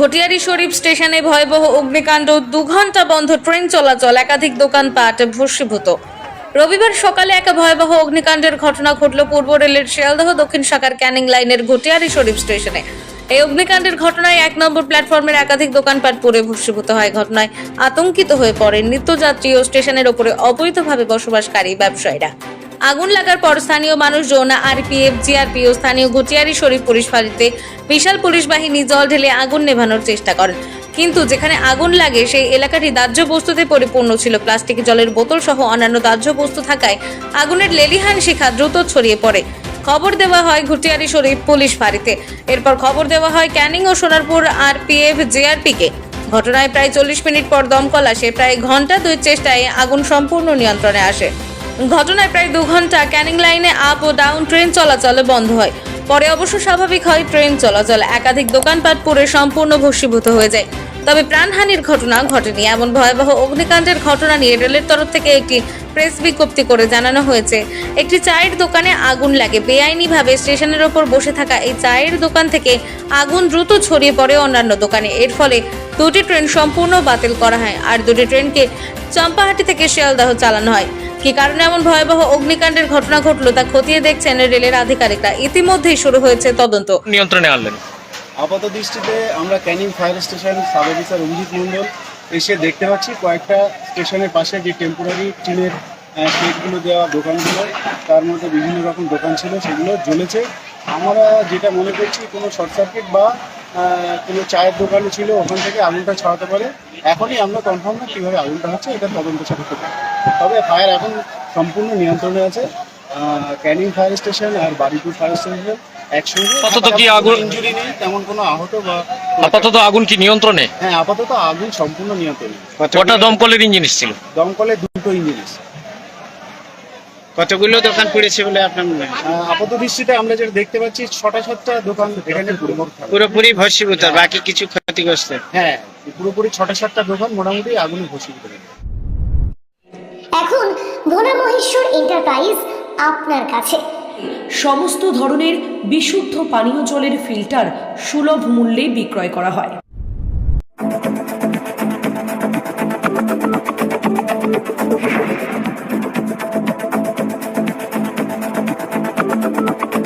ঘটিয়ারি শরীফ স্টেশনে ভয়াবহ অগ্নিকাণ্ড দু ঘণ্টা বন্ধ ট্রেন চলাচল, একাধিক দোকানপাট ভস্মীভূত। রবিবার সকালে এক ভয়াবহ অগ্নিকাণ্ডের ঘটনা ঘটল পূর্ব রেলের শিয়ালদহ দক্ষিণ শাখার ক্যানিং লাইনের ঘটিয়ারি শরীফ স্টেশনে। এই অগ্নিকাণ্ডের ঘটনায় এক নম্বর প্ল্যাটফর্মের একাধিক দোকানপাট পুড়ে ভস্মীভূত হয়। ঘটনায় আতঙ্কিত হয়ে পড়েন নিত্যযাত্রী ও স্টেশনের ওপরে অবৈধভাবে বসবাসকারী ব্যবসায়ীরা। আগুন লাগার পর স্থানীয় মানুষজন আরপিএফ জিআরপি ও স্থানীয় ঘটিয়ারি শরীফ পুলিশ ফাঁড়িতে বিশাল পুলিশ বাহিনী জল ঢেলে আগুন নেভানোর চেষ্টা করেন। কিন্তু যেখানে আগুন লাগে, সেই এলাকাটি দাহ্য বস্তুতে পরিপূর্ণ ছিল। প্লাস্টিক জলের বোতল সহ অন্যান্য দাহ্য বস্তু থাকায় আগুনের লেলিহান শিখা দ্রুত ছড়িয়ে পড়ে। খবর দেওয়া হয় ঘুটিয়ারি শরীফ পুলিশ ফাঁড়িতে। এরপর খবর দেওয়া হয় ক্যানিং ও সোনারপুর আরপিএফ জেআরপিকে ঘটনায় প্রায় চল্লিশ মিনিট পর দমকল আসে। প্রায় ঘণ্টা দুই চেষ্টায় আগুন সম্পূর্ণ নিয়ন্ত্রণে আসে। ঘটনায় প্রায় দু ঘণ্টা ক্যানিং লাইনে আপ ও ডাউন ট্রেন চলাচল বন্ধ হয়। পরে অবশ্য স্বাভাবিক হয় ট্রেন চলাচল। একাধিক দোকানপাট পুরে সম্পূর্ণ ভস্মীভূত হয়ে যায়। তবে প্রাণহানির ঘটনা ঘটেনি। এমন ভয়াবহ অগ্নিকাণ্ডের ঘটনা নিয়ে রেলের তরফ থেকে একটি প্রেস বিজ্ঞপ্তি করে জানানো হয়েছে। একটি চায়ের দোকানে আগুন লাগে। বেআইনিভাবে স্টেশনের ওপর বসে থাকা এই চায়ের দোকান থেকে আগুন দ্রুত ছড়িয়ে পড়ে অন্যান্য দোকানে। এর ফলে দুটি ট্রেন সম্পূর্ণ বাতিল করা হয়। আর দুটি ট্রেনকে চম্পাহাটি থেকে শিয়ালদাহ চালানো হয়। কি কারণে এমন ভয়াবহ অগ্নিকাণ্ডের ঘটনা ঘটলো তা খতিয়ে দেখছেন রেলের আধিকারিকরা। ইতিমধ্যেই শুরু হয়েছে তদন্ত। নিয়ন্ত্রণে আনলেন। আপাত দৃষ্টিতে আমরা Canning fire station sub officer Abhijit Mondal এসে দেখতে পাচ্ছি কয়েকটা স্টেশনের পাশে যে টেম্পোরারি টিনের শেডগুলো দেওয়া দোকানগুলো তার মধ্যে বিভিন্ন রকম দোকান ছিল সেগুলো জ্বলেছে। আমরা যেটা মনে করছি কোনো শর্ট সার্কিট বা কোনো চায়ের দোকান ছিল ওখান থেকে আগুনটা ছড়াতে পারে। এখনই আমরা কনফার্ম না কীভাবে আগুনটা হচ্ছে এটা তদন্ত সাপেক্ষ। তবে ফায়ার এখন সম্পূর্ণ নিয়ন্ত্রণে আছে। ক্যানিং ফায়ার স্টেশন আর বারিপুর ফায়ার স্টেশন একসঙ্গে। আপাতত কি আগুন- ইঞ্জুরি নেই তেমন কোনো আহত বা আপাতত আগুন কি নিয়ন্ত্রণে? হ্যাঁ আপাতত আগুন সম্পূর্ণ নিয়ন্ত্রণে। কটা দমকলের ইঞ্জিন এসেছিল? দমকলে দুটো ইঞ্জিন কতগুলো দোকান পড়েছে বলে আপনার মনে হয়? আপাত দৃষ্টিতে আমরা যেটা দেখতে পাচ্ছি ছটা সাতটা দোকান এখানে পুরোপুরি ভস্মীভূত বাকি কিছু ক্ষতিগ্রস্ত? হ্যাঁ পুরোপুরি ছটা সাতটা দোকান মোটামুটি আগুনে এখন ভোলা মহেশ্বর এন্টারপ্রাইজ আপনার কাছে। সমস্ত ধরনের বিশুদ্ধ পানীয় জলের ফিল্টার সুলভ মূল্যে বিক্রয় করা হয়।